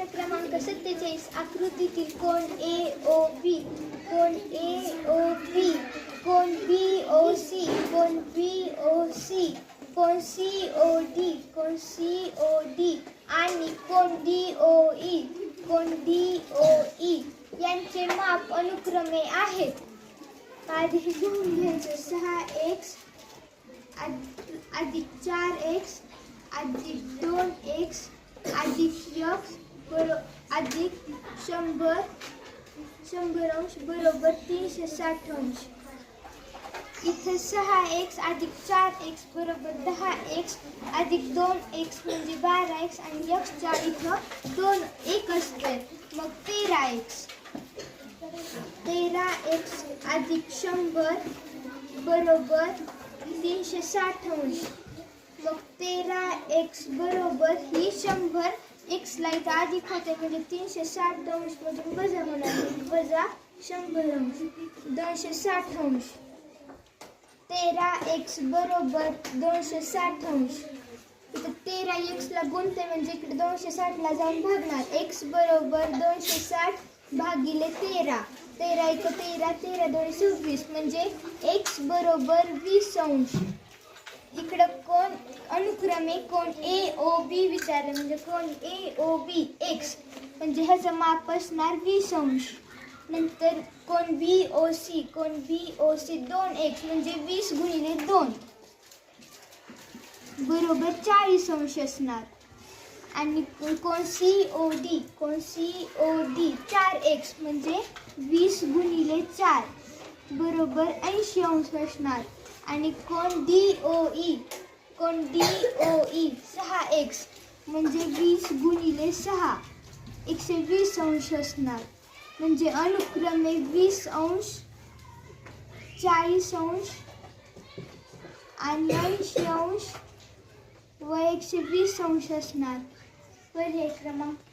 प्रश्न क्रमांक सत्तेचाळीस आकृतीतील कोण ए ओ बी कोण ए ओ बी कोण बी ओ सी कोण बी ओ सी कोण सी ओ डी कोण सी ओ डी आणि कोण डी ओ ई कोण डी ओ ई यांचे माप अनुक्रमे आहेत. आधी लिहून घ्यायचं. सहा एक्स अधिक चार एक्स अधिक दोन एक्स अधिक यक्स बरो अधिक शंभर शंभर अंश बरोबर तीनशे साठ अंश. इथं सहा एक्स अधिक चार एक्स बरोबर दहा एक्स अधिक दोन एक्स म्हणजे बारा एक्स आणि एक्सच्या इथं दोन एक असते मग तेरा एक्स तेरा एक्स अधिक शंभर बरोबर तीनशे साठ अंश. मग तेरा एक्स बरोबर ही शंभर एक इथं अधिक होते म्हणजे तीनशे साठ अंश मधून वजा होणार वजा शंभर अंश दोनशे साठ अंश. तेरा एक्स बरोबर दोनशे साठ अंश. इथं तेरा एक्सला गुणते म्हणजे इकडे दोनशे साठला जाऊन भागणार. एक्स बरोबर दोनशे साठ भागिले तेरा. तेरा एक तेरा तेरा दोनशे सव्वीस. म्हणजे एक्स बरोबर वीस अंश. इकडं कोण अनुक्रमे कोण ए ओ बी विचारलं. म्हणजे कोण ए ओ बी एक्स म्हणजे ह्याचं माप असणार वीस अंश नंतर कोण बी ओ सी कोण बी ओ सी दोन एक्स म्हणजे वीस गुणिले दोन. बरोबर चाळीस अंश असणार. आणि कोण सी ओ डी कोण सी ओ डी चार एक्स म्हणजे वीस गुणिले चार. बरोबर ऐंशी अंश असणार. आणि कोण डी ओ ई कोण डी ओ ई सहा एक्स म्हणजे वीस गुणिले सहा. एकशे वीस अंश असणार. म्हणजे अनुक्रमे वीस अंश चाळीस अंश आणि ऐंशी अंश व एकशे वीस अंश असणार. पर्याय क्रमांक.